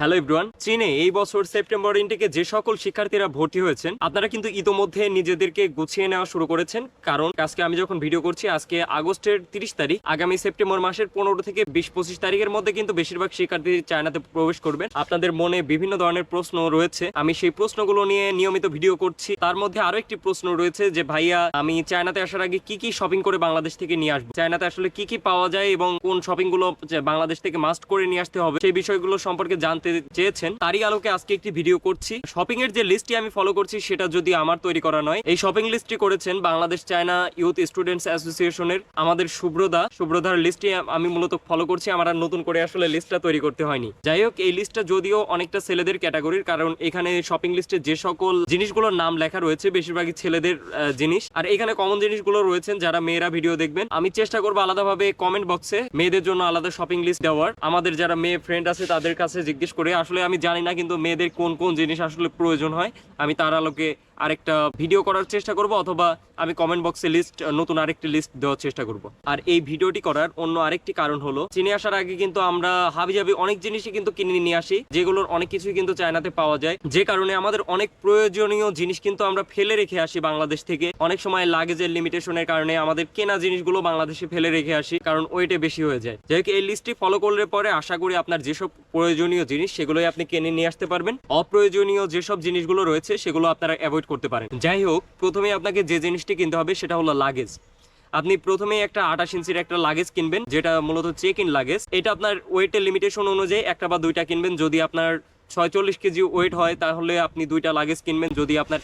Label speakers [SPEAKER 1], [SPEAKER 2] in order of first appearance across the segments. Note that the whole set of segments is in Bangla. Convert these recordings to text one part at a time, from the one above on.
[SPEAKER 1] হ্যালো ইব্রুয়ান চীনে এই বছর সেপ্টেম্বর ইনটেকে যে সকল শিক্ষার্থীরা ভর্তি হয়েছেন, আপনারা কিন্তু ইতোমধ্যে নিজেদেরকে গুছিয়ে নেওয়া শুরু করেছেন। কারণ আজকে আমি যখন ভিডিও করছি, আজকে আগস্টের তিরিশ তারিখ, আগামী সেপ্টেম্বর মাসের পনেরো থেকে বিশ পঁচিশ তারিখের মধ্যে কিন্তু বেশিরভাগ শিক্ষার্থী চায়নাতে প্রবেশ করবেন। আপনাদের মনে বিভিন্ন ধরনের প্রশ্ন রয়েছে। আমি সেই প্রশ্নগুলো নিয়ে নিয়মিত ভিডিও করছি। তার মধ্যে আরও একটি প্রশ্ন রয়েছে যে, ভাইয়া, আমি চায়নাতে আসার আগে কি কি শপিং করে বাংলাদেশ থেকে নিয়ে আসব? চায়নাতে আসলে কি কি পাওয়া যায় এবং কোন শপিংগুলো যে বাংলাদেশ থেকে মাস্ট করে নিয়ে আসতে হবে? সেই বিষয়গুলো সম্পর্কে জানতে চেয়েছেন, তারই আলোকে আজকে একটি ভিডিও করছি। শপিং এর যে লিস্টটি আমি ফলো করছি, সেটা যদি আমার তৈরি করা নয়, এই শপিং লিস্টটি করেছেন বাংলাদেশ চায়না ইউথ স্টুডেন্টস অ্যাসোসিয়েশনের আমাদের শুভ্রদা শুভ্রদার লিস্টটি আমি মূলত ফলো করছি, আমার আর নতুন করে আসলে লিস্টটা তৈরি করতে হয়নি। যাই হোক, এই লিস্টটা যদিও অনেকটা ছেলেদের ক্যাটাগরির কারণ এখানে শপিং লিস্টে যে সকল জিনিসগুলোর নাম লেখা রয়েছে, বেশিরভাগই ছেলেদের জিনিস। আর এখানে কমন জিনিসগুলো রয়েছেন, যারা মেয়েরা ভিডিও দেখবেন, আমি চেষ্টা করব আলাদাভাবে কমেন্ট বক্সে মেয়েদের জন্য আলাদা শপিং লিস্ট দেওয়ার। আমাদের যারা মেয়ে ফ্রেন্ড আছে, তাদের কাছে জিজ্ঞেস করে। আসলে আমি জানি না কিন্তু মেয়েদের কোন কোন জিনিস আসলে প্রয়োজন হয়। আমি তার আলোকে আরেকটা ভিডিও করার চেষ্টা করব, অথবা আমি কমেন্ট বক্সে লিস্ট নতুন আরেকটি লিস্ট দেওয়ার চেষ্টা করব। আর এই ভিডিওটি করার অন্য আরেকটি কারণ হলো, চীনে আসার আগে কিন্তু আমরা হাবিজাবি অনেক জিনিসই কিন্তু কিনে নিয়ে আসি, যেগুলোর অনেক কিছুই কিন্তু চায়নাতে পাওয়া যায়। যে কারণে আমাদের অনেক প্রয়োজনীয় জিনিস কিন্তু আমরা ফেলে রেখে আসি বাংলাদেশ থেকে। অনেক সময় লাগেজের লিমিটেশনের কারণে আমাদের কেনা জিনিসগুলো বাংলাদেশে ফেলে রেখে আসি, কারণ ওয়েটে বেশি হয়ে যায়। যাই এই লিস্টটি ফলো করলে পরে আশা করি আপনার যেসব প্রয়োজনীয় জিনিস, সেগুলোই আপনি কিনে নিয়ে আসতে পারবেন। অপ্রয়োজনীয় যেসব জিনিসগুলো রয়েছে, সেগুলো আপনারা অ্যাভয়েড করতে পারেন। যাই হোক প্রথমে আপনাকে যে জিনিসটি কিনতে হবে সেটা হলো লাগেজ আপনি প্রথমেই একটা আঠাশ ইঞ্চির একটা লাগেজ কিনবেন, যেটা মূলত চেক ইন লাগেজ এটা আপনার ওয়েটের লিমিটেশন অনুযায়ী একটা বা দুইটা কিনবেন। যদি আপনার ছয়চল্লিশ কেজি ওয়েট হয়, তাহলে আপনি দুইটা লাগেজ কিনবেন। যদি আপনার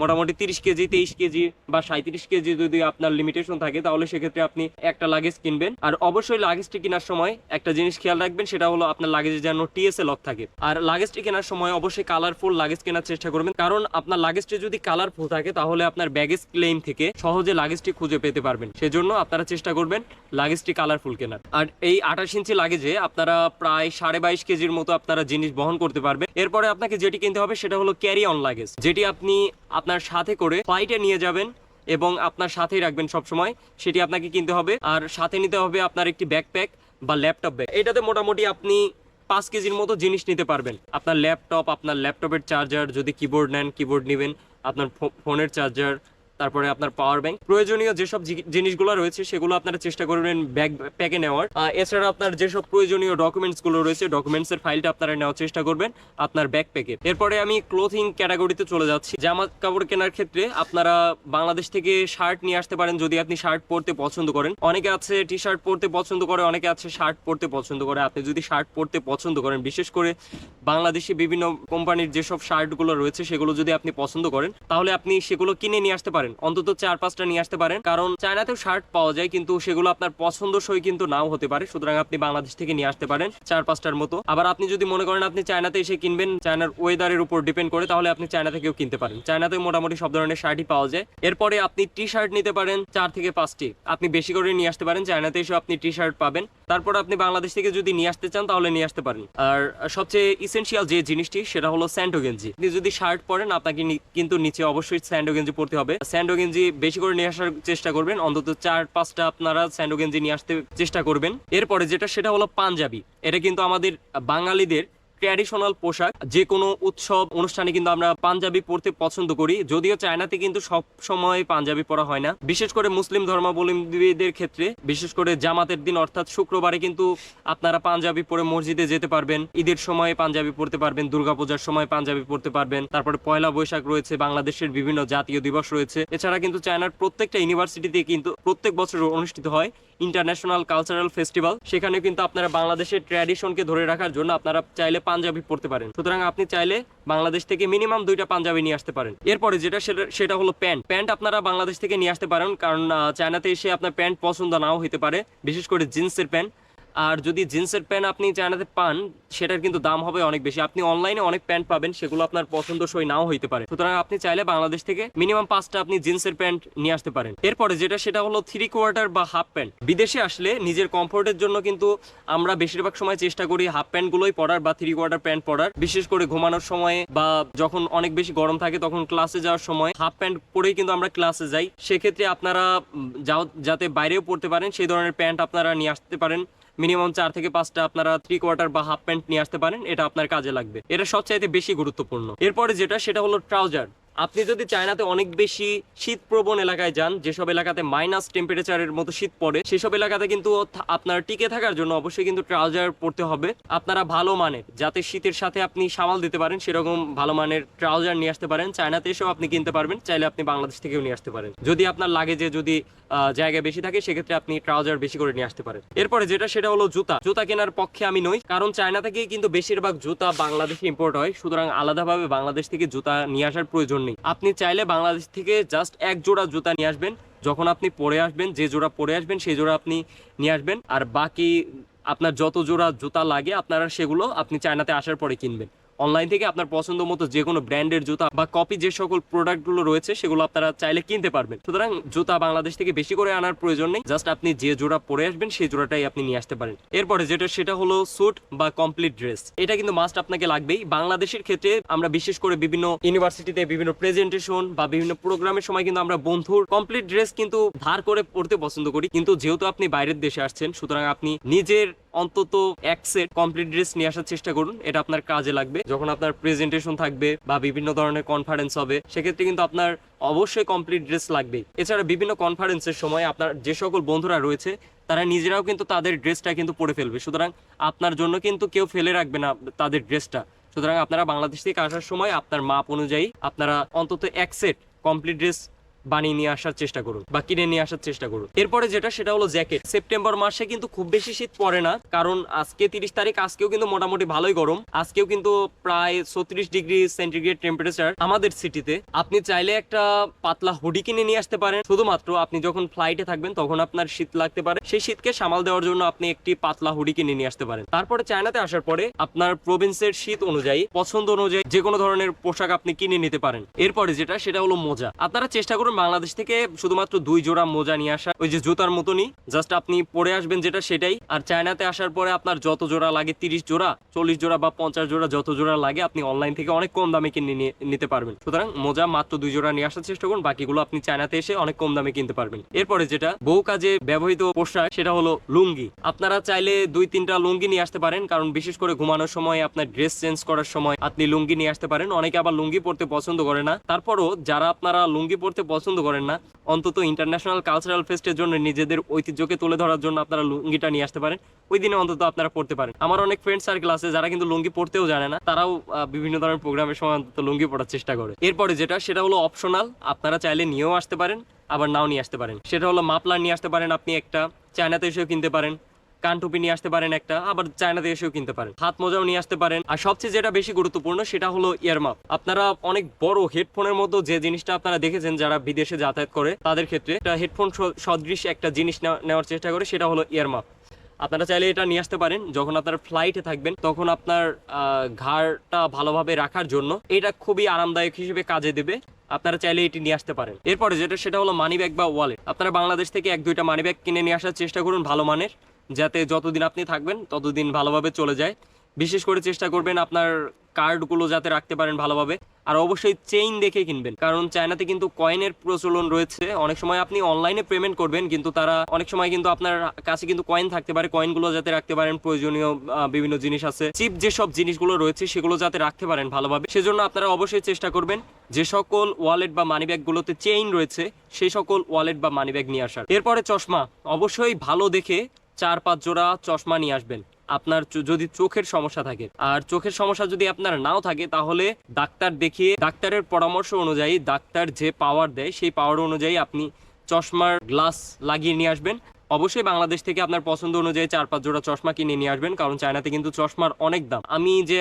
[SPEAKER 1] মোটামুটি তিরিশ কেজি, তেইশ কেজি বা সাঁত্রিশ কেজি যদি আপনার লিমিটেশন থাকে, তাহলে সেক্ষেত্রে আপনি একটা লাগেজ কিনবেন। আর অবশ্যই লাগেজটি কেনার সময় একটা জিনিস খেয়াল রাখবেন, সেটা হলো আপনার লাগেজে যেন টিএসএ লক থাকে। আর লাগেজটি কেনার সময় অবশ্যই কালারফুল লাগেজ কেনার চেষ্টা করবেন, কারণ আপনার লাগেজটি যদি কালারফুল থাকে, তাহলে আপনার ব্যাগেজ ক্লেম থেকে সহজে লাগেজটি খুঁজে পেতে পারবেন। সেজন্য আপনারা চেষ্টা করবেন লাগেজটি কালারফুল কেনার। আর এই আঠাশ ইঞ্চি লাগেজে আপনারা প্রায় সাড়ে বাইশ কেজির মতো আপনারা জিনিস বহন করতে পারবেন। এরপরে আপনাকে যেটি কিনতে হবে, সেটা হলো ক্যারি অন লাগেজ যেটি আপনি আপনার সাথে করে ফ্লাইটে নিয়ে যাবেন এবং আপনার সাথেই রাখবেন সবসময়। সেটি আপনাকে কিনতে হবে। আর সাথে নিতে হবে আপনার একটি ব্যাকপ্যাক বা ল্যাপটপ ব্যাগ এটাতে মোটামুটি আপনি পাঁচ কেজির মতো জিনিস নিতে পারবেন। আপনার ল্যাপটপ আপনার ল্যাপটপের চার্জার যদি কিবোর্ড নেন কিবোর্ড নেবেন, আপনার ফোনের চার্জার তারপরে আপনার পাওয়ার ব্যাংক প্রয়োজনীয় যেসব জিনিসগুলো রয়েছে, সেগুলো আপনারা চেষ্টা করবেন ব্যাগ, প্যাকে নেওয়ার। এছাড়া আপনার যেসব প্রয়োজনীয় ডকুমেন্টসগুলো রয়েছে ডকুমেন্টস এর ফাইলটা আপনারা নেওয়ার চেষ্টা করবেন, আপনার ব্যাগ প্যাকে। এরপরে আমি ক্লোথিং ক্যাটাগরিতে চলে যাচ্ছি। জামা কাপড় কেনার ক্ষেত্রে আপনারা বাংলাদেশ থেকে শার্ট নিয়ে আসতে পারেন যদি আপনি শার্ট পরতে পছন্দ করেন। অনেকে আছে টি শার্ট পরতে পছন্দ করে, অনেকে আছে শার্ট পরতে পছন্দ করে। আপনি যদি শার্ট পরতে পছন্দ করেন, বিশেষ করে বাংলাদেশি বিভিন্ন কোম্পানির যেসব শার্টগুলো রয়েছে, সেগুলো যদি আপনি পছন্দ করেন, তাহলে আপনি সেগুলো কিনে নিয়ে আসতে পারেন। অন্তত চার পাঁচটা নিয়ে আসতে পারেন, কারণ চায়নাতেও শার্ট পাওয়া যায়, কিন্তু সেগুলো আপনার পছন্দসই কিন্তু নাও হতে পারে। সুতরাং আপনি বাংলাদেশ থেকে নিয়ে আসতে পারেন চার পাঁচটার মতো। আবার আপনি যদি মনে করেন আপনি চায়নাতে এসে কিনবেন, চায়নার ওয়েদারের উপর ডিপেন্ড করে, তাহলে আপনি চায়না থেকেও কিনতে পারেন। চায়নাতে মোটামুটি সব ধরনের শার্টই পাওয়া যায়। এরপরে আপনি টি শার্ট নিতে পারেন, চার থেকে পাঁচটি। আপনি বেশি করে নিয়ে আসতে পারেন, চায়নাতে এসে আপনি টি শার্ট পাবেন। তারপর আপনি বাংলাদেশ থেকে যদি নিয়ে আসতে চান, তাহলে নিয়ে আসতে পারেন। আর সবচেয়ে ইসেনশিয়াল যে জিনিসটি, সেটা হলো স্যান্ডো গেঞ্জি। আপনি যদি শার্ট পরেন, আপনাকে কিন্তু নিচে অবশ্যই স্যান্ডো গেঞ্জি পরতে হবে। স্যান্ডো গেঞ্জি বেশি করে নিয়ে আসার চেষ্টা করবেন। অন্তত চার, পাঁচটা আপনারা স্যান্ডো গেঞ্জি নিয়ে আসতে চেষ্টা করবেন। এরপরে যেটা, সেটা হলো পাঞ্জাবি। এটা কিন্তু আমাদের বাঙালিদের ট্র্যাডিশনাল পোশাক যে কোনো উৎসব, অনুষ্ঠানে কিন্তু আমরা পাঞ্জাবি পরতে পছন্দ করি। যদিও চায়নাতে কিন্তু সব সময় পাঞ্জাবি পরা হয় না। বিশেষ করে মুসলিম ধর্মাবলম্বীদের ক্ষেত্রে, বিশেষ করে জামাতের দিন, অর্থাৎ শুক্রবারে কিন্তু আপনারা পাঞ্জাবি পরে মসজিদে যেতে পারবেন। ঈদের সময় পাঞ্জাবি পরতে পারবেন, দুর্গাপূজার সময় পাঞ্জাবি পরতে পারবেন। তারপরে পয়লা বৈশাখ রয়েছে, বাংলাদেশের বিভিন্ন জাতীয় দিবস রয়েছে। এছাড়া কিন্তু চায়নার প্রত্যেকটা ইউনিভার্সিটিতে কিন্তু প্রত্যেক বছর অনুষ্ঠিত হয় ইন্টারন্যাশনাল কালচারাল ফেস্টিভ্যাল। সেখানে কিন্তু আপনারা বাংলাদেশের ট্র্যাডিশনকে ধরে রাখার জন্য আপনারা চাইলে পাঞ্জাবি পরতে পারেন। সুতরাং আপনি চাইলে বাংলাদেশ থেকে মিনিমাম দুইটা পাঞ্জাবি নিয়ে আসতে পারেন। এরপরে যেটা সেটা হলো প্যান্ট। প্যান্ট আপনারা বাংলাদেশ থেকে নিয়ে আসতে পারেন, কারণ চায়নাতে এসে আপনার প্যান্ট পছন্দ নাও হতে পারে। বিশেষ করে জিন্সের প্যান্ট। আর যদি জিন্সের প্যান্ট আপনি চায়নাতে পান, সেটার কিন্তু দাম হবে অনেক বেশি। আপনি অনলাইনে অনেক প্যান্ট পাবেন, সেগুলো আপনার পছন্দসই নাও হইতে পারে। সুতরাং আপনি চাইলে বাংলাদেশ থেকে মিনিমাম পাঁচটা আপনি জিন্সের প্যান্ট নিয়ে আসতে পারেন। এরপরে যেটা, সেটা হলো থ্রি কোয়ার্টার বা হাফ প্যান্ট বিদেশে আসলে নিজের কমফোর্টের জন্য কিন্তু আমরা বেশিরভাগ সময় চেষ্টা করি হাফ প্যান্ট গুলোই পরার বা থ্রি কোয়ার্টার প্যান্ট পরার। বিশেষ করে ঘুমানোর সময় বা যখন অনেক বেশি গরম থাকে, তখন ক্লাসে যাওয়ার সময় হাফ প্যান্ট পরেই কিন্তু আমরা ক্লাসে যাই। সেক্ষেত্রে আপনারা যাও, যাতে বাইরেও পড়তে পারেন, সেই ধরনের প্যান্ট আপনারা নিয়ে আসতে পারেন। মিনিমাম চার থেকে পাঁচটা আপনারা থ্রি কোয়ার্টার বা হাফ প্যান্ট নিয়ে আসতে পারেন, এটা আপনার কাজে লাগবে। এটা সবচাইতে বেশি গুরুত্বপূর্ণ। এরপরে যেটা, সেটা হলো ট্রাউজার আপনি যদি চায়নাতে অনেক বেশি শীত প্রবণ এলাকায় যান, যেসব এলাকাতে মাইনাস টেম্পারেচারের মতো শীত পড়ে, সেসব এলাকাতে কিন্তু আপনার টিকে থাকার জন্য অবশ্যই কিন্তু ট্রাউজার পরতে হবে। আপনারা ভালো মানের, যাতে শীতের সাথে আপনি সামাল দিতে পারেন, সেরকম ভালো মানের ট্রাউজার নিয়ে আসতে পারেন। চায়নাতে এসেও আপনি কিনতে পারবেন, চাইলে আপনি বাংলাদেশ থেকেও নিয়ে আসতে পারেন। যদি আপনার লাগে যে যদি জায়গা বেশি থাকে, সেক্ষেত্রে আপনি ট্রাউজার বেশি করে নিয়ে আসতে পারেন। এরপরে যেটা, সেটা হলো জুতা। জুতা কেনার পক্ষে আমি নই, কারণ চায়না থেকে কিন্তু বেশিরভাগ জুতা বাংলাদেশে ইম্পোর্ট হয়। সুতরাং আলাদাভাবে বাংলাদেশ থেকে জুতা নিয়ে আসার প্রয়োজন নেই। আপনি চাইলে বাংলাদেশ থেকে জাস্ট এক জোড়া জুতা নিয়ে আসবেন। যখন আপনি পরে আসবেন, যে জোড়া পরে আসবেন, সেই জোড়া আপনি নিয়ে আসবেন। আর বাকি আপনার যত জোড়া জুতা লাগে, আপনারা সেগুলো আপনি চায়নাতে আসার পরে কিনবেন। অনলাইন থেকে আপনার পছন্দ মতো যে কোনো ব্র্যান্ডের জুতা বা কপি যে সকল প্রোডাক্টগুলো রয়েছে, সেগুলো আপনারা চাইলে কিনতে পারবেন। সুতরাং জুতা বাংলাদেশ থেকে বেশি করে আনার প্রয়োজন নেই। জাস্ট আপনি যে জোড়া পরে আসবেন, সেই জোড়াটাই আপনি নিয়ে আসতে পারেন। এরপরে যেটা, সেটা হলো স্যুট বা কমপ্লিট ড্রেস এটা কিন্তু মাস্ট আপনাকে লাগবেই। বাংলাদেশের ক্ষেত্রে আমরা বিশেষ করে বিভিন্ন ইউনিভার্সিটিতে বিভিন্ন প্রেজেন্টেশন বা বিভিন্ন প্রোগ্রামের সময় কিন্তু আমরা বন্ধুর কমপ্লিট ড্রেস কিন্তু ধার করে পড়তে পছন্দ করি। কিন্তু যেহেতু আপনি বাইরের দেশে আসছেন, সুতরাং আপনি নিজের অন্তত এক সেট কমপ্লিট ড্রেস নিয়ে আসার চেষ্টা করুন, এটা আপনার কাজে লাগবে। যখন আপনার প্রেজেন্টেশন থাকবে বা বিভিন্ন ধরনের কনফারেন্স হবে, সেক্ষেত্রে কিন্তু আপনার অবশ্যই কমপ্লিট ড্রেস লাগবে এছাড়া বিভিন্ন কনফারেন্সের সময় আপনার যে সকল বন্ধুরা রয়েছে, তারা নিজেরাও কিন্তু তাদের ড্রেসটা কিন্তু পরে ফেলবে। সুতরাং আপনার জন্য কিন্তু কেউ ফেলে রাখবে না তাদের ড্রেসটা সুতরাং আপনারা বাংলাদেশ থেকে আসার সময় আপনার মাপ অনুযায়ী আপনারা অন্তত এক সেট কমপ্লিট ড্রেস বানিয়ে নিয়ে আসার চেষ্টা করুন বা কিনে নিয়ে আসার চেষ্টা করুন। এরপরে যেটা, সেটা হলো জ্যাকেট। সেপ্টেম্বর মাসে কিন্তু খুব বেশি শীত পড়ে না, কারণ আজকে তিরিশ তারিখ, আজকেও কিন্তু মোটামুটি ভালোই গরম। আজকেও কিন্তু প্রায় ছত্রিশ ডিগ্রি সেন্টিগ্রেড টেম্পারেচার আমাদের সিটিতে আপনি চাইলে একটা পাতলা হুডি কিনে নিয়ে আসতে পারেন। শুধুমাত্র আপনি যখন ফ্লাইটে থাকবেন, তখন আপনার শীত লাগতে পারে। সেই শীতকে সামাল দেওয়ার জন্য আপনি একটি পাতলা হুডি কিনে নিয়ে আসতে পারেন। তারপরে চায়নাতে আসার পরে আপনার প্রভিন্সের শীত অনুযায়ী, পছন্দ অনুযায়ী যে কোনো ধরনের পোশাক আপনি কিনে নিতে পারেন। এরপরে যেটা, সেটা হলো মোজা। আপনারা চেষ্টা করুন বাংলাদেশ থেকে শুধুমাত্র দুই জোড়া মোজা নিয়ে আসা ওই যে জুতার মতনই। জাস্ট আপনি পরে আসবেন যেটা সেটাই। আর চায়নাতে আসার পরে আপনার যত জোড়া লাগে, তিরিশ জোড়া, চল্লিশ জোড়া বা পঞ্চাশ জোড়া যত জোড়া লাগে, আপনি অনলাইন থেকে অনেক কম দামে কিনে নিতে পারবেন। সুতরাং মোজা মাত্র দুই জোড়া নিয়ে আসার চেষ্টা করুন, বাকিগুলো আপনি চায়নাতে এসে অনেক কম দামে কিনতে পারবেন। এরপরে যেটা, বহু কাজে ব্যবহৃত পোশাক, সেটা হলো লুঙ্গি। আপনারা চাইলে দুই তিনটা লুঙ্গি নিয়ে আসতে পারেন, কারণ বিশেষ করে ঘুমানোর সময়, আপনার ড্রেস চেঞ্জ করার সময় আপনি লুঙ্গি নিয়ে আসতে পারেন। অনেকে আবার লুঙ্গি পরতে পছন্দ করে না। তারপরও যারা আপনারা লুঙ্গি পরতে পছন্দ করেন না। অন্তত ইন্টারন্যাশনাল কালচারাল ফেস্টের জন্য নিজেদের ঐতিহ্যকে তুলে ধরার জন্য আপনারা লুঙ্গিটা নিয়ে আসতে পারেন। ওই দিনে অন্তত আপনারা পড়তে পারেন। আমার অনেক ফ্রেন্ড সার্কেল আছে যারা কিন্তু লুঙ্গি পড়তেও জানে না। তারাও বিভিন্ন ধরনের প্রোগ্রামের সময় অন্তত লুঙ্গি পড়ার চেষ্টা করে। এরপরে যেটা, সেটা হলো অপশনাল আপনারা চাইলে নিয়েও আসতে পারেন, আবার নাও নিয়ে আসতে পারেন। সেটা হলো মাপলার নিয়ে আসতে পারেন আপনি একটা। চায়নাতে এসেও কিনতে পারেন। কান টুপি নিয়ে আসতে পারেন একটা, আবার চায়নাতে এসেও কিনতে পারেন। হাত মোজাও নিয়ে আসতে পারেন। আর সবচেয়ে যেটা বেশি গুরুত্বপূর্ণ, সেটা হলো ইয়ারমাপ আপনারা অনেক বড় হেডফোনের মতো যে জিনিসটা আপনারা দেখেছেন, যারা বিদেশে যাতায়াত করে, তাদের ক্ষেত্রে একটা হেডফোন সদৃশ একটা জিনিস নেওয়ার চেষ্টা করে, সেটা হলো ইয়ারমাপ আপনারা চাইলে এটা নিয়ে আসতে পারেন। যখন আপনারা ফ্লাইটে থাকবেন, তখন আপনার ঘাড়টা ভালোভাবে রাখার জন্য এটা খুবই আরামদায়ক হিসেবে কাজে দেবে। আপনারা চাইলে এটি নিয়ে আসতে পারেন। এরপরে যেটা, সেটা হলো মানি ব্যাগ বা ওয়ালেট আপনারা বাংলাদেশ থেকে এক দুইটা মানি ব্যাগ কিনে নিয়ে আসার চেষ্টা করুন, ভালো মানের। যাতে যতদিন আপনি থাকবেন, ততদিন ভালোভাবে চলে যায়। বিশেষ করে চেষ্টা করবেন আপনার কার্ডগুলো যাতে রাখতে পারেন ভালোভাবে। আর অবশ্যই চেইন দেখে কিনবেন। কারণ চায়নাতে কিন্তু কয়েনের প্রচলন রয়েছে। অনেক সময় আপনি অনলাইনে পেমেন্ট করবেন, কিন্তু তারা অনেক সময় কিন্তু আপনার কাছে কিন্তু কয়েন থাকতে পারে। কয়েনগুলো যাতে রাখতে পারেন, প্রয়োজনীয় বিভিন্ন জিনিস আছে। চিপ যেসব জিনিসগুলো রয়েছে, সেগুলো যাতে রাখতে পারেন ভালোভাবে। সেজন্য আপনারা অবশ্যই চেষ্টা করবেন যে সকল ওয়ালেট বা মানি ব্যাগগুলোতে চেইন রয়েছে, সেই সকল ওয়ালেট বা মানি ব্যাগ নিয়ে আসার। এরপরে চশমা। অবশ্যই ভালো দেখে চার পাঁচ জোড়া চশমা নিয়ে আসবেন। আপনার যদি চোখের সমস্যা থাকে। আর চোখের সমস্যা যদি আপনার নাও থাকে, তাহলে ডাক্তার দেখিয়ে ডাক্তারের পরামর্শ অনুযায়ী ডাক্তার যে পাওয়ার দেয়, সেই পাওয়ার অনুযায়ী আপনি চশমার গ্লাস লাগিয়ে নিয়ে আসবেন। অবশ্যই বাংলাদেশ থেকে আপনার পছন্দ অনুযায়ী চার পাঁচ জোড়া চশমা কিনে নিয়ে আসবেন, কারণ চায়নাতে কিন্তু চশমার অনেক দাম। আমি যে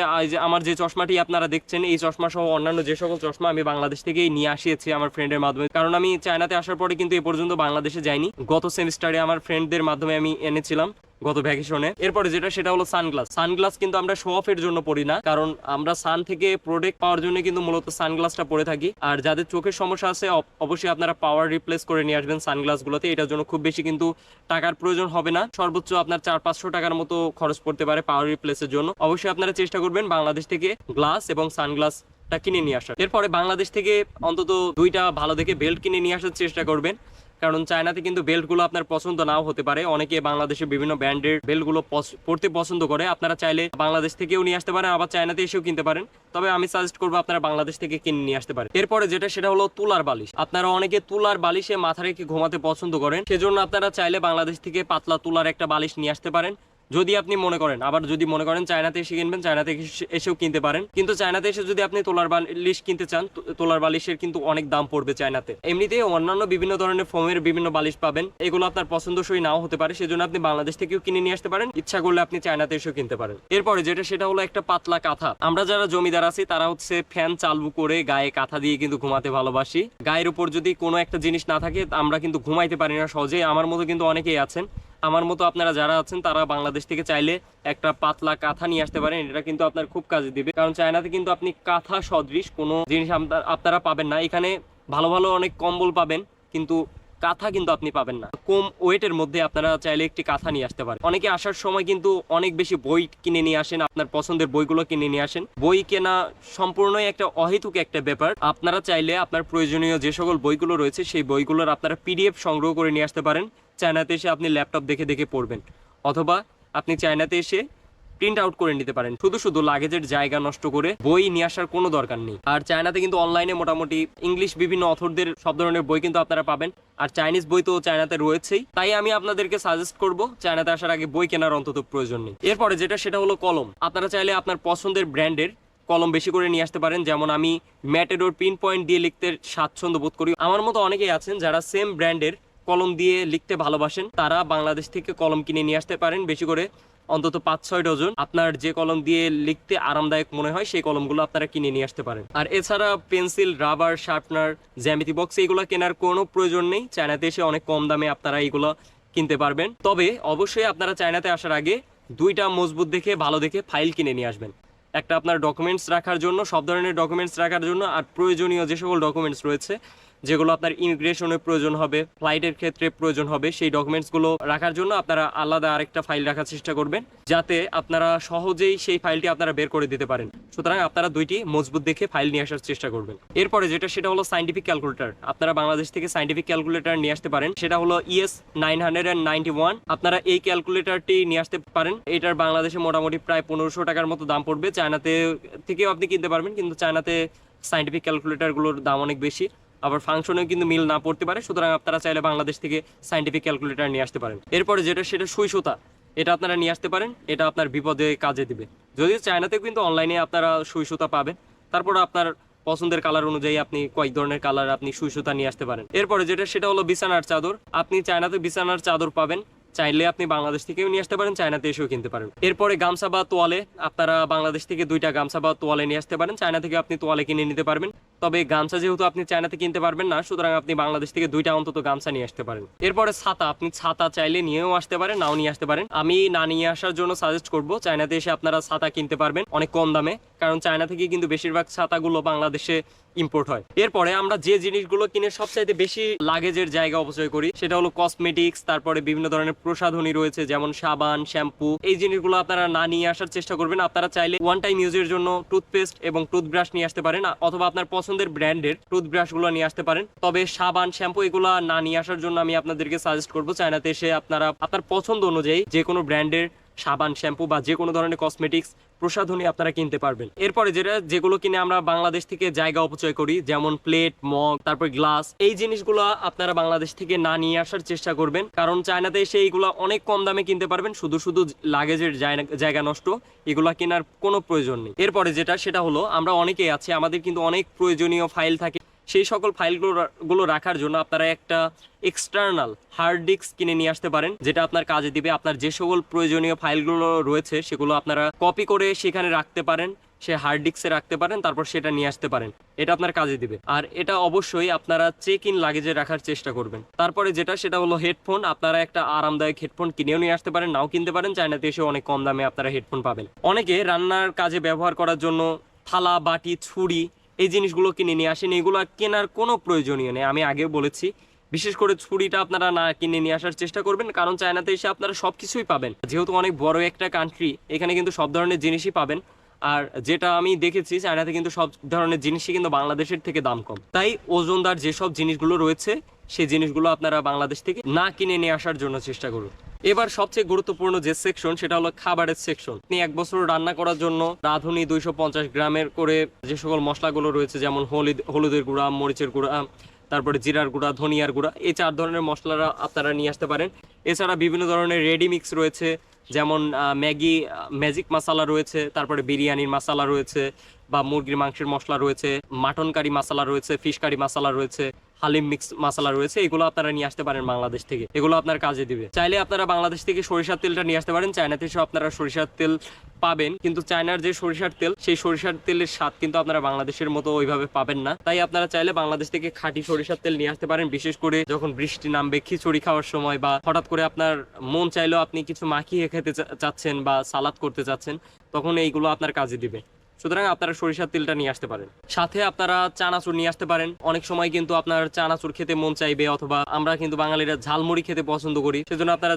[SPEAKER 1] আমার যে চশমাটি আপনারা দেখছেন, এই চশমা সহ অন্যান্য যে সকল চশমা আমি বাংলাদেশ থেকেই নিয়ে আসিয়েছি আমার ফ্রেন্ডের মাধ্যমে। কারণ আমি চায়নাতে আসার পরে কিন্তু এ পর্যন্ত বাংলাদেশে যাইনি। গত সেমিস্টারে আমার ফ্রেন্ডদের মাধ্যমে আমি এনেছিলাম। গত ভ্যাকেশনে এরপরে যেটা, সেটা হলো সানগ্লাস। সানগ্লাস কিন্তু আমরা শো অফের জন্য পরি না, কারণ আমরা সান থেকে প্রোটেক্ট পাওয়ার জন্য কিন্তু মূলত সানগ্লাসটা পরে থাকি। আর যাদের চোখের সমস্যা আছে অবশ্যই আপনারা পাওয়ার রিপ্লেস করে নিয়ে আসবেন সানগ্লাস গুলোতে এটার জন্য খুব বেশি কিন্তু টাকার প্রয়োজন হবে না। সর্বোচ্চ আপনার চার পাঁচশো টাকার মতো খরচ পড়তে পারে পাওয়ার রিপ্লেসের জন্য। অবশ্যই আপনারা চেষ্টা করবেন বাংলাদেশ থেকে গ্লাস এবং সানগ্লাস কিনে নিয়ে আসার। এরপরে বাংলাদেশ থেকে অন্তত দুইটা ভালো দেখে বেল্ট কিনে নিয়ে আসার চেষ্টা করবেন। কারণ চায়নাতে কিন্তু বেল্টগুলো আপনার পছন্দ নাও হতে পারে। অনেকে বাংলাদেশে বিভিন্ন ব্র্যান্ডের বেল্টগুলো পড়তে পছন্দ করে। আপনারা চাইলে বাংলাদেশ থেকেও নিয়ে আসতে পারেন, আবার চায়নাতে এসেও কিনতে পারেন। তবে আমি সাজেস্ট করব আপনারা বাংলাদেশ থেকে কিনে নিয়ে আসতে পারেন। এরপরে যেটা, সেটা হলো তুলার বালিশ। আপনারা অনেকে তুলার বালিশে মাথা রেখে ঘুমাতে পছন্দ করেন, সেজন্য আপনারা চাইলে বাংলাদেশ থেকে পাতলা তুলার একটা বালিশ নিয়ে আসতে পারেন। যদি আপনি মনে করেন, আবার যদি মনে করেন চায়নাতে এসে কিনবেন, চায়নাতে এসে- এসেও কিনতে পারেন। কিন্তু চায়নাতে এসে যদি আপনি তোলার বালিশ কিনতে চান তোলার বালিশের কিন্তু অনেক দাম পড়বে চায়নাতে। এমনিতে অন্যান্য বিভিন্ন ধরনের ফোমের বিভিন্ন বালিশ পাবেন। এগুলো আপনার পছন্দসই নাও হতে পারে, সেজন্য আপনি বাংলাদেশ থেকেও কিনে নিয়ে আসতে পারেন। ইচ্ছা করলে আপনি চায়নাতে এসেও কিনতে পারেন। এরপরে যেটা, সেটা হলো একটা পাতলা কাঁথা। আমরা যারা জমিদার আছি, তারা হচ্ছে ফ্যান চালু করে গায়ে কাঁথা দিয়ে কিন্তু ঘুমাতে ভালোবাসি। গায়ের উপর যদি কোনো একটা জিনিস না থাকে, আমরা কিন্তু ঘুমাইতে পারি না সহজে আমার মতো কিন্তু অনেকেই আছেন। আমার মতো আপনারা যারা আছেন, তারা বাংলাদেশ থেকে চাইলে একটা পাতলা কাঁথা নিয়ে আসতে পারেন। এটা কিন্তু আপনার খুব কাজে দিবে। কারণ চায়নাতে কিন্তু আপনি কাঁথা সদৃশ, কোনো জিনিস আপনারা পাবেন না। এখানে ভালো ভালো অনেক কম্বল পাবেন, কিন্তু কাঁথা কিন্তু আপনি পাবেন না। কম ওয়েটের মধ্যে আপনারা চাইলে একটি কাঁথা নিয়ে আসতে পারেন। অনেকে আসার সময় কিন্তু অনেক বেশি বই কিনে নিয়ে আসেন, আপনার পছন্দের বইগুলো কিনে নিয়ে আসেন। বই কেনা সম্পূর্ণই একটা অহেতুক একটা ব্যাপার। আপনারা চাইলে আপনার প্রয়োজনীয় যে সকল বইগুলো রয়েছে, সেই বইগুলোর আপনারা পিডিএফ সংগ্রহ করে নিয়ে আসতে পারেন। চায়নাতে এসে আপনি ল্যাপটপ দেখে দেখে পড়বেন। অথবা আপনি চায়নাতে এসে প্রিন্ট আউট করে নিতে পারেন। শুধু শুধু লাগেজের জায়গা নষ্ট করে বই নিয়ে আসার কোনো দরকার নেই। আর চায়নাতে কিন্তু অনলাইনে মোটামুটি ইংলিশ বিভিন্ন অথরদের সব ধরনের বই কিন্তু আপনারা পাবেন। আর চাইনিজ বই তো চায়নাতে রয়েছেই। তাই আমি আপনাদেরকে সাজেস্ট করব, চায়নাতে আসার আগে বই কেনার অন্তত প্রয়োজন নেই। এরপরে যেটা, সেটা হলো কলম। আপনারা চাইলে আপনার পছন্দের ব্র্যান্ডের কলম বেশি করে নিয়ে আসতে পারেন। যেমন আমি ম্যাটেডোর পিন পয়েন্ট দিয়ে লিখতে স্বাচ্ছন্দ্য বোধ করি। আমার মতো অনেকেই আছেন যারা সেম ব্র্যান্ডের কলম দিয়ে লিখতে ভালোবাসেন। তারা বাংলাদেশ থেকে কলম কিনে নিয়ে আসতে পারেন। বেশি করে অন্তত পাঁচ ছয় ডজন। আপনার যে কলম দিয়ে লিখতে আরামদায়ক মনে হয়, সেই কলমগুলো আপনারা কিনে নিয়ে আসতে পারেন। আর এছাড়া পেন্সিল, রাবার, শার্পনার, জ্যামিতি বক্স এইগুলো কেনার কোনো প্রয়োজন নেই। চায়নাতে এসে অনেক কম দামে আপনারা এইগুলো কিনতে পারবেন। তবে অবশ্যই আপনারা চায়নাতে আসার আগে দুইটা মজবুত দেখে, ভালো দেখে ফাইল কিনে নিয়ে আসবেন। একটা আপনার ডকুমেন্টস রাখার জন্য, সব ধরনের ডকুমেন্টস রাখার জন্য, আর প্রয়োজনীয় যে সকল ডকুমেন্টস রয়েছে যেগুলো আপনার ইমিগ্রেশনের প্রয়োজন হবে, ফ্লাইটের ক্ষেত্রে প্রয়োজন হবে, সেই ডকুমেন্টসগুলো রাখার জন্য আপনারা আলাদা আরেকটা ফাইল রাখার চেষ্টা করবেন, যাতে আপনারা সহজেই সেই ফাইলটি আপনারা বের করে দিতে পারেন। সুতরাং আপনারা দুইটি মজবুত দেখে ফাইল নিয়ে আসার চেষ্টা করবেন। এরপরে যেটা, সেটা হলো সাইন্টিফিক ক্যালকুলেটর। আপনারা বাংলাদেশ থেকে সাইন্টিফিক ক্যালকুলেটর নিয়ে আসতে পারেন, সেটা হলো ইএস নাইন আপনারা এই ক্যালকুলেটরটি নিয়ে আসতে পারেন। এটার বাংলাদেশে মোটামুটি প্রায় পনেরোশো টাকার মতো দাম পড়বে। চায়নাতে থেকেও আপনি কিনতে পারবেন, কিন্তু চায়নাতে সাইন্টিফিক ক্যালকুলেটরগুলোর দাম অনেক বেশি। আবার ফাংশনেও কিন্তু মিল না পড়তে পারে, সুতরাং আপনারা চাইলে বাংলাদেশ থেকে সাইন্টিফিক ক্যালকুলেটর নিয়ে আসতে পারেন। এরপরে যেটা, সেটা সুই সুতা এটা আপনারা নিয়ে আসতে পারেন, এটা আপনার বিপদে কাজে দিবে। যদিও চায়নাতেও কিন্তু অনলাইনে আপনারা সুই সুতা পাবেন, তারপর আপনার পছন্দের কালার অনুযায়ী আপনি কয়েক ধরনের কালার আপনি সুই সুতা নিয়ে আসতে পারেন। এরপরে যেটা, সেটা হলো বিছানার চাদর। আপনি চায়নাতে বিছানার চাদর পাবেন, চাইলে আপনি বাংলাদেশ থেকেও নিয়ে আসতে পারেন, চায়নাতে এসেও কিনতে পারেন। এরপরে গামছা বা তোয়ালে আপনারা বাংলাদেশ থেকে দুইটা গামছা বা তোয়ালে নিয়ে আসতে পারেন, চায়না থেকে আপনি তোয়ালে কিনে নিতে পারবেন। তবে গামছা যেহেতু আপনি চায়নাতে কিনতে পারবেন না, সুতরাং আপনি বাংলাদেশ থেকে দুইটা অন্তত গামছা নিয়ে আসতে পারেন। এরপরে ছাতা, আপনি ছাতা চাইলে নিয়েও আসতে পারেন, নাও নিয়ে আসতে পারেন। আমি না নিয়ে আসার জন্য সাজেস্ট করব, চায়নাতে এসে আপনারা ছাতা কিনতে পারবেন, অনেক কম দামে। কারণ চায়না থেকে কিন্তু বেশিরভাগ ছাতাগুলো বাংলাদেশে ইম্পোর্ট হয়। এরপরে আমরা যে জিনিসগুলো কিনে সবচাইতে বেশি লাগেজের জায়গা অপচয় করি, সেটা হলো কসমেটিক্স তারপরে বিভিন্ন ধরনের প্রসাধনী রয়েছে, যেমন সাবান শ্যাম্পু এই জিনিসগুলো আপনারা না নিয়ে আসার চেষ্টা করবেন। আপনারা চাইলে ওয়ান টাইম ইউজের জন্য টুথপেস্ট এবং টুথব্রাশ নিয়ে আসতে পারেন, অথবা আপনার পছন্দের ব্র্যান্ডের টুথব্রাশগুলো নিয়ে আসতে পারেন। তবে সাবান শ্যাম্পু এগুলো না নিয়ে আসার জন্য আমি আপনাদেরকে সাজেস্ট করব, চায়নাতে এসে আপনারা, আপনার পছন্দ অনুযায়ী যে কোনো ব্র্যান্ডের সাবান, শ্যাম্পু বা যে কোনো ধরনের কসমেটিক্স প্রসাধনী আপনারা কিনতে পারবেন। এরপরে যেটা, যেগুলো কিনে আমরা বাংলাদেশ থেকে জায়গা অপচয় করি, যেমন প্লেট, মগ, তারপর গ্লাস, এই জিনিসগুলো আপনারা বাংলাদেশ থেকে না নিয়ে আসার চেষ্টা করবেন। কারণ চায়নাতে এসে এইগুলো অনেক কম দামে কিনতে পারবেন, শুধু শুধু লাগেজের জায়গা- নষ্ট, এগুলা কেনার কোনো প্রয়োজন নেই। এরপরে যেটা, সেটা হলো, আমরা অনেকেই আছে, আমাদের কিন্তু অনেক প্রয়োজনীয় ফাইল থাকে সেই সকল ফাইলগুলো গুলো রাখার জন্য আপনারা একটা এক্সটার্নাল হার্ড ডিস্ক কিনে নিয়ে আসতে পারেন, যেটা আপনার কাজে দিবে। আপনার যে সকল প্রয়োজনীয় ফাইলগুলো রয়েছে, সেগুলো আপনারা কপি করে সেখানে রাখতে পারেন, সে হার্ড ডিস্কে রাখতে পারেন, তারপর সেটা নিয়ে আসতে পারেন। এটা আপনার কাজে দিবে। আর এটা অবশ্যই আপনারা চেক ইন লাগেজে রাখার চেষ্টা করবেন। তারপরে যেটা, সেটা হলো হেডফোন আপনারা একটা আরামদায়ক হেডফোন কিনেও নিয়ে আসতে পারেন, নাও কিনতে পারেন। চায়নাতে এসে অনেক কম দামে আপনারা হেডফোন পাবেন। অনেকে রান্নার কাজে ব্যবহার করার জন্য থালা, বাটি, ছুরি এই জিনিসগুলো কিনে নিয়ে আসেন, এগুলো কেনার কোনো প্রয়োজনীয় নেই। আমি আগেও বলেছি, বিশেষ করে ছুরিটা আপনারা না কিনে নিয়ে আসার চেষ্টা করবেন, কারণ চায়নাতে এসে আপনারা সব কিছুই পাবেন। যেহেতু অনেক বড় একটা কান্ট্রি এখানে কিন্তু সব ধরনের জিনিসই পাবেন। আর যেটা আমি দেখেছি, চায়নাতে কিন্তু সব ধরনের জিনিসই কিন্তু বাংলাদেশের থেকে দাম কম। তাই ওজনদার যেসব জিনিসগুলো রয়েছে সেই জিনিসগুলো আপনারা বাংলাদেশ থেকে না কিনে নিয়ে আসার জন্য চেষ্টা করুন। এবার সবচেয়ে গুরুত্বপূর্ণ যে সেকশন সেটা হলো খাবারের সেকশন আপনি এক বছর রান্না করার জন্য রাঁধুনি দুইশো পঞ্চাশ গ্রামের করে যে সকল মশলাগুলো রয়েছে, যেমন হলুদ, হলুদের গুঁড়া, মরিচের গুঁড়া, তারপরে জিরার গুঁড়া, ধনিয়ার গুঁড়া, এই চার ধরনের মশলারা আপনারা নিয়ে আসতে পারেন। এছাড়া বিভিন্ন ধরনের রেডি মিক্স রয়েছে, যেমন ম্যাগি ম্যাজিক মশলা রয়েছে, তারপরে বিরিয়ানির মশলা রয়েছে, বা মুরগির মাংসের মশলা রয়েছে, মাটন কারি মশলা রয়েছে ফিশ কারি মশলা রয়েছে। হালিম মিক্স মশলা রয়েছে, এগুলো আপনারা নিয়ে আসতে পারেন বাংলাদেশ থেকে। এগুলো আপনার কাজে দিবে। চাইলে আপনারা বাংলাদেশ থেকে সরিষার তেলটা নিয়ে আসতে পারেন। চায়না থেকে আপনারা সরিষার তেল পাবেন, কিন্তু চায়নার যে সরিষার তেল, সেই সরিষার তেলের স্বাদ কিন্তু আপনারা বাংলাদেশের মতো ওইভাবে পাবেন না। তাই আপনারা চাইলে বাংলাদেশ থেকে খাঁটি সরিষার তেল নিয়ে আসতে পারেন, বিশেষ করে যখন বৃষ্টি নামবে, খিচুড়ি খাওয়ার সময় বা হঠাৎ করে আপনার মন চাইলেও আপনি কিছু মাখিয়ে খেতে চাচ্ছেন বা সালাদ করতে চাচ্ছেন, তখন এইগুলো আপনার কাজে দিবে। সুতরাং আপনারা সরিষার তেলটা নিয়ে আসতে পারেন। সাথে আপনারা চানাচুর নিয়ে আসতে পারেন। অনেক সময় কিন্তু আপনার চানাচুর খেতে মন চাইবে অথবা আমরা কিন্তু বাঙালিরা ঝালমুড়ি খেতে পছন্দ করি, সেজন্য আপনারা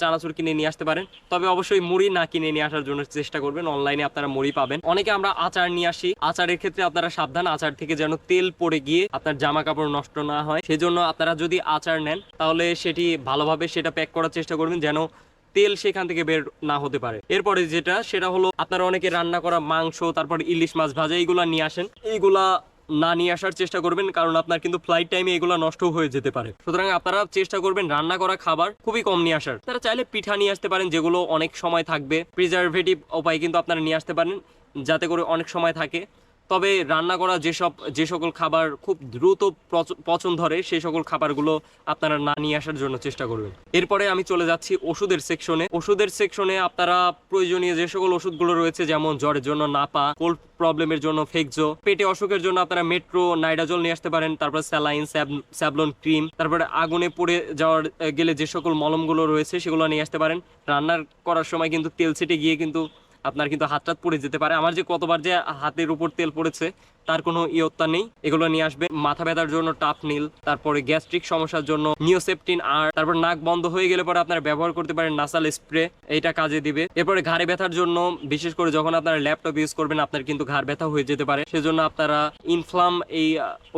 [SPEAKER 1] চানাচুর কিনে নিয়ে আসতে পারেন। তবে অবশ্যই মুড়ি না কিনে নিয়ে আসার জন্য চেষ্টা করবেন। অনলাইনে আপনারা মুড়ি পাবেন। অনেকে আমরা আচার নিয়ে আসি। আচারের ক্ষেত্রে আপনারা সাবধান, আচার থেকে যেন তেল পড়ে গিয়ে আপনার জামা কাপড় নষ্ট না হয়। সেজন্য আপনারা যদি আচার নেন, তাহলে সেটি ভালোভাবে সেটা প্যাক করার চেষ্টা করবেন, যেন তেল সেখান থেকে বের না হতে পারে। এরপরে যেটা, সেটা হলো আপনারা অনেকে রান্না করা মাংস, তারপর ইলিশ মাছ ভাজা, এইগুলা নিয়ে আসেন। এইগুলা না নিয়ে আসার চেষ্টা করবেন, কারণ আপনার কিন্তু ফ্লাইট টাইমে এগুলো নষ্ট হয়ে যেতে পারে। সুতরাং আপনারা চেষ্টা করবেন রান্না করা খাবার খুবই কম নিয়ে আসার। তারা চাইলে পিঠা নিয়ে আসতে পারেন, যেগুলো অনেক সময় থাকবে। প্রিজারভেটিভ উপায় কিন্তু আপনারা নিয়ে আসতে পারেন, যাতে করে অনেক সময় থাকে। তবে রান্না করা যেসব, যে সকল খাবার খুব দ্রুত পচ- পচন ধরে সেই সকল খাবারগুলো আপনারা না নিয়ে আসার জন্য চেষ্টা করবেন। এরপরে আমি চলে যাচ্ছি ওষুধের সেকশনে। ওষুধের সেকশনে আপনারা প্রয়োজনীয় যে সকল ওষুধগুলো রয়েছে, যেমন জ্বরের জন্য নাপা, কোল্ড প্রবলেমের জন্য ফেকজো, পেটে অসুখের জন্য আপনারা মেট্রো, নাইডাজল নিয়ে আসতে পারেন, তারপর স্যালাইন স্যাবলন ক্রিম, তারপরে আগুনে পড়ে যাওয়ার গেলে যে সকল মলমগুলো রয়েছে, সেগুলো নিয়ে আসতে পারেন। রান্নার করার সময় কিন্তু তেল ছিটে গিয়ে কিন্তু আপনার কিন্তু হাত টাত পড়ে যেতে পারে। আমার যে কতবার যে হাতের উপর তেল পড়েছে তার কোনো ইয়ত্তা নেই। এগুলো নিয়ে আসবে। মাথা ব্যথার জন্য টাপ নীল তারপরে গ্যাস্ট্রিক সমস্যার জন্য নিওসেপটিন আর তারপর নাক বন্ধ হয়ে গেলে পরে আপনারা ব্যবহার করতে পারেন নাসাল স্প্রে এইটা কাজে দিবে। এরপরে ঘাড়ে ব্যথার জন্য, বিশেষ করে যখন আপনারা ল্যাপটপ ইউজ করবেন, আপনার কিন্তু ঘাড় ব্যথা হয়ে যেতে পারে। সেজন্য আপনারা ইনফ্লাম এই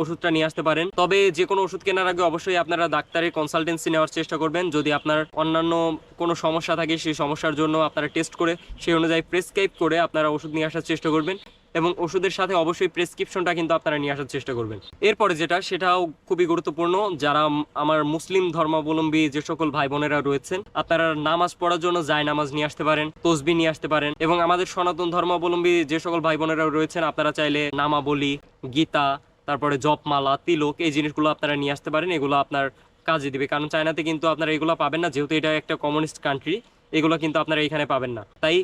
[SPEAKER 1] ওষুধটা নিয়ে আসতে পারেন। তবে যে কোনো ওষুধ কেনার আগে অবশ্যই আপনারা ডাক্তারের কনসালটেন্সি নেওয়ার চেষ্টা করবেন। যদি আপনার অন্যান্য কোনো সমস্যা থাকে, সেই সমস্যার জন্য আপনারা টেস্ট করে, সেই অনুযায়ী প্রেসক্রাইব করে আপনারা ওষুধ নিয়ে আসার চেষ্টা করবেন। এবং ওষুধের সাথে অবশ্যই প্রেসক্রিপশনটা কিন্তু আপনারা নিয়ে আসার চেষ্টা করবেন। এরপরে যেটা, সেটাও খুবই গুরুত্বপূর্ণ, যারা আমার মুসলিম ধর্মাবলম্বী যে সকল ভাই বোনেরা রয়েছেন, আপনারা নামাজ পড়ার জন্য জায় নামাজ নিয়ে আসতে পারেন, তসবি নিয়ে আসতে পারেন এবং আমাদের সনাতন ধর্মাবলম্বী যে সকল ভাই বোনেরা রয়েছেন, আপনারা চাইলে নামাবলী, গীতা, তারপরে জপমালা, তিলক, এই জিনিসগুলো আপনারা নিয়ে আসতে পারেন, এগুলো আপনার কাজে দিবে। কারণ চায়নাতে কিন্তু আপনারা এগুলো পাবেন না, যেহেতু এটা একটা কমিউনিস্ট কান্ট্রি। এগুলো কিন্তু আপনারা এখানে পাবেন না। তাই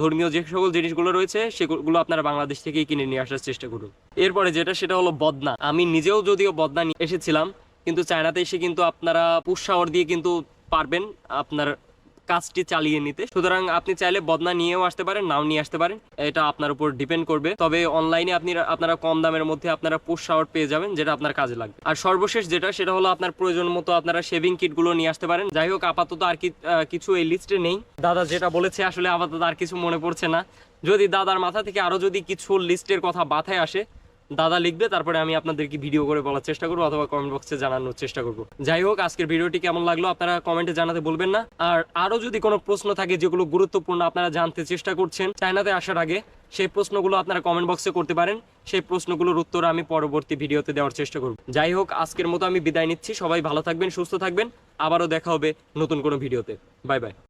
[SPEAKER 1] ধর্মীয় যে সকল জিনিসগুলো রয়েছে, সেগুলো আপনারা বাংলাদেশ থেকেই কিনে নিয়ে আসার চেষ্টা করুন। এরপরে যেটা, সেটা হলো বদনা। আমি নিজেও যদিও বদনা নিয়ে এসেছিলাম, কিন্তু চায়নাতে এসে কিন্তু আপনারা পুষাওয়ার দিয়ে কিন্তু পারবেন আপনার কাজটি চালিয়ে নিতে। সুতরাং আপনি চাইলে বদনা নিয়েও আসতে পারেন, নাও নিয়ে আসতে পারেন। এটা আপনার উপর ডিপেন্ড করবে। তবে অনলাইনে আপনি, আপনারা কম দামের মধ্যে আপনারা পুশ শাওয়ার পেয়ে যাবেন, যেটা আপনার কাজে লাগবে। আর সর্বশেষ যেটা, সেটা হলো আপনার প্রয়োজন মতো আপনারা শেভিং কিটগুলো নিয়ে আসতে পারেন। যাই হোক, আপাতত আর কি কিছু এই লিস্টে নেই। দাদা যেটা বলেছে, আসলে আপাতত আর কিছু মনে পড়ছে না। যদি দাদার মাথা থেকে আরও যদি কিছু লিস্টের কথা মাথায় আসে দাদা লিখবে, তারপরে আমি আপনাদেরকে ভিডিও করে বলার চেষ্টা করব অথবা কমেন্ট বক্সে জানানোর চেষ্টা করব। যাই হোক, আজকের ভিডিওটি কেমন লাগল আপনারা কমেন্টে জানাতে বলবেন না। আর আরও যদি কোনো প্রশ্ন থাকে যেগুলো গুরুত্বপূর্ণ আপনারা জানতে চেষ্টা করছেন, চায়নাতে আসার আগে সেই প্রশ্নগুলো আপনারা কমেন্ট বক্সে করতে পারেন। সেই প্রশ্নগুলোর উত্তর আমি পরবর্তী ভিডিওতে দেওয়ার চেষ্টা করব। যাই হোক, আজকের মতো আমি বিদায় নিচ্ছি। সবাই ভালো থাকবেন, সুস্থ থাকবেন। আবারও দেখা হবে নতুন কোনো ভিডিওতে। Bye bye.